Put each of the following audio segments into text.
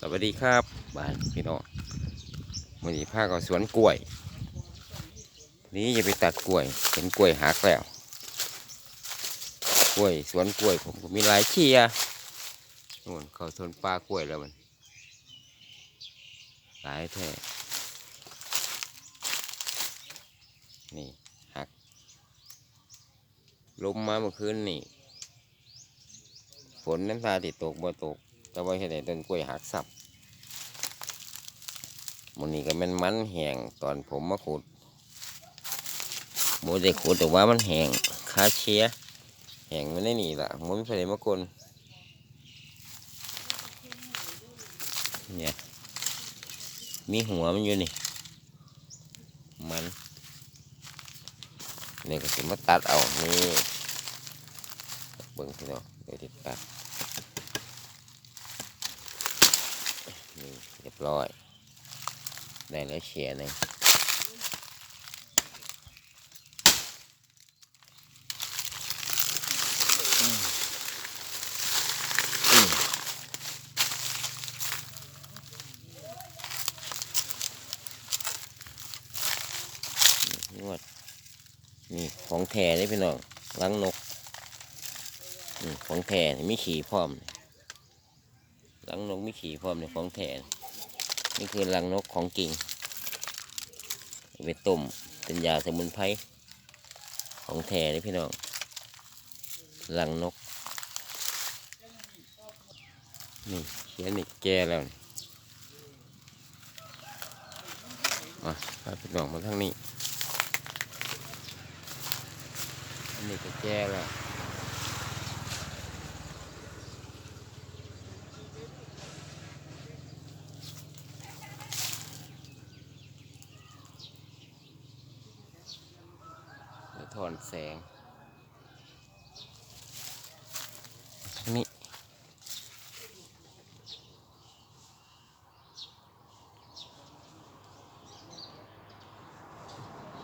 สวัสดีครับบ้านพี่น้องวันนี้พากับสวนกล้วย นี้จะไปตัดกล้วยเห็นกล้วยหักแล้วกล้วยสวนกล้วยผมก็มีหลายเชียนู่นเขาสวนปลากล้วยแล้วมัน หลายแท้นี่หักลมมาเมื่อคืนนี่ฝนน้ำตาติดตกบ่ตก แต่ว่าเห็นไอ้ต้นกล้วยหักสับมันนี้ก็มันมันแห้งตอนผมมาขุดโมได้ขุดแต่ว่ามันแห้งคาเชียแห้งมันได้หนีละมันไม่ได้มากลเนี่ยมีหัวมันอยู่นี่ มันนี่ก็จะมาตัดเอานี่เบิ่งพี่น้องเดี๋ยวติดตัด นี่เร้อย ได้แล้วเชียหนึ่งนวดนี่ของแท้นี่พี่น้องล้างนกของแท้นี่มีขี่พร้อมล้างนกไมีขี่พร้อมในของแท้ นี่คือรังนกของจริงเอาไปต้มเป็นยาสมุนไพรของแท้นี่พี่น้องรังนก นี่เขียนนี่แก่แล้วนี่มาพาพี่น้องมาทางนี้ อันนี้ก็แก่แล้ว ท้อนแสงนี้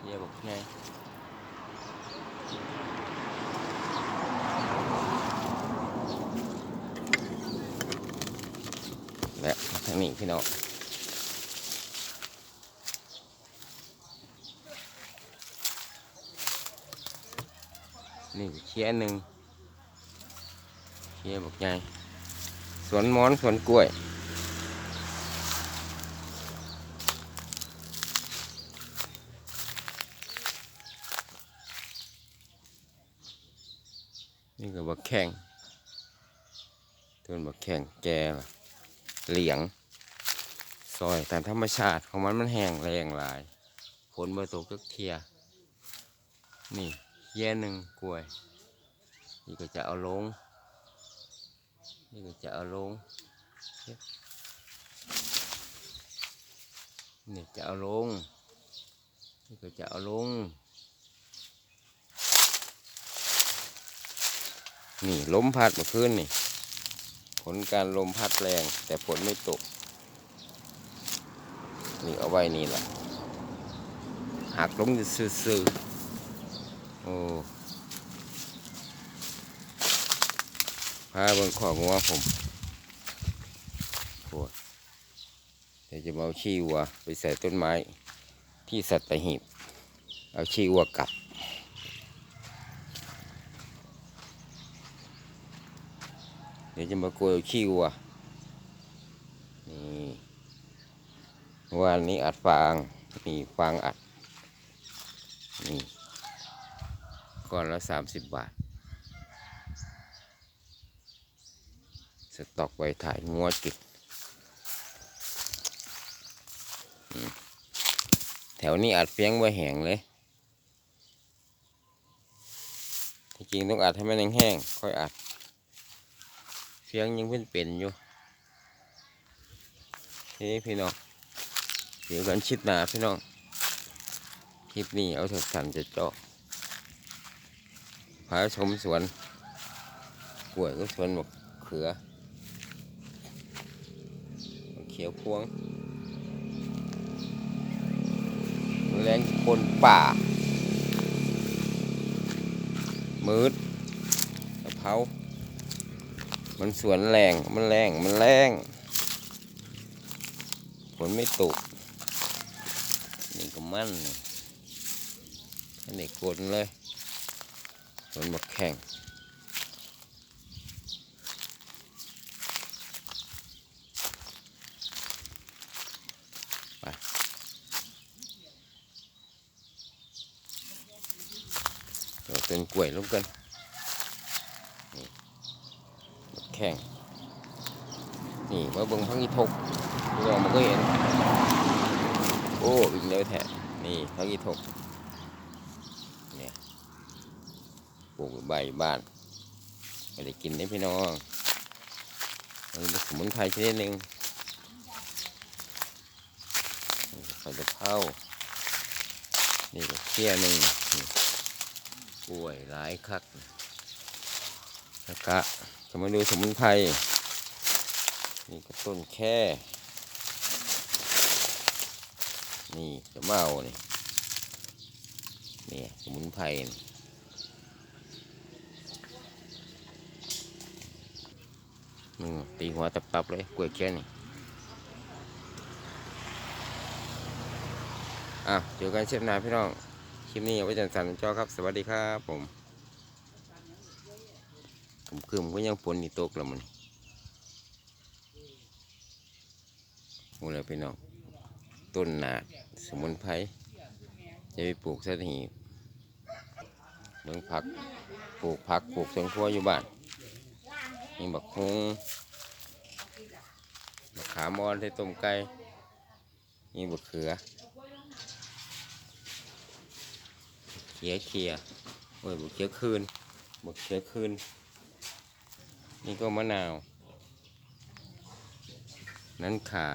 เยร์บอกไงและทางนี้พี่น้อง นี่เชียหนึ่งเชียบอกไงสวนหมอนสวนกล้วย นี่ก็บักแข้งต้นบักแข้งแก่ละเหลียง ซอยแตามธรรมชาติของมันมันแห้งแรงหลายฝนมาตกจักเทียนี่ แย่หนึ่งกล้วย นี่ก็จะเอาลง นี่ก็จะเอาลง นี่จะเอาลง นี่ก็จะเอาลง นี่ลมพัดมาขึ้นนี่ ผลการลมพัดแรง แต่ฝนไม่ตก นี่เอาไว้นี่แหละหักลงซื่อๆ โอ้พาเบิ่งของงัวผมปวดเดี๋ยวจะมาเอาขี้วัวไปใส่ต้นไม้ ที่สัตหีบ เอาขี้วัวกลับ เดี๋ยวจะมาโกยเอาขี้วัว นี่วันนี้อัดฟาง นี่ฟางอัด นี่ ก้อนละสามสิบบาท สต็อกไว้ถ่ายงัวกินอืมแถวนี้อัดเฟียงไว้แห้งเลยที่จริงต้องอัดให้มันแห้งๆค่อยอัดเฟียงยังเป็นเป็นอยู่นี่พี่น้องเดี๋ยวกันชิดหนาพี่น้อง คลิปนี้เอาสั้นจะเจาะ พาชมสวนกล้วยก็สวนมะเขือเขียวพวงแรงคนป่า มืดกะเพรามันสวนแรง มันแรง มันแรงฝนไม่ตก นี่ก็มั่นนี่อันนี้กดเลย ฝนบักแข่งไปเราเป็นกล้วยลงกันนี่บักแข่ง ลูกใบบ้านไม่ได้กินได้พี่น้องมันเป็นสมุนไพรชนิดหนึ่งนี่ก็ใส่กะเพรานี่ก็เชี่ยหนึ่งกล้วยหลายคักแล้วก็จะมาดูสมุนไพรนี่ก็ต้นแค่ นี่จะเมานี่นี่สมุนไพร นี่มึงตีหัวตับตับๆเลยกล้วยแค่นี่อะเจอกันเชฟนาพี่น้อง คลิปนี้เอาไว้จันสันจอครับ สวัสดีครับผมผมคืมก็ยังฝนนี่ตกแล้วมันโอ้เลยพี่น้อง ต้นหนาสมุนไพรจะไปปลูกสักทีเบิ่งผัก ปลูกผัก ปลูกสวนครัวอยู่บ้าน มีบักฮุงบักขามอนที่ต้มไก่มีบักเขือ เขียเขียโอ้ยบักเขียคืนบักเขียคืน นี่ก็มะนาว นั้นข่า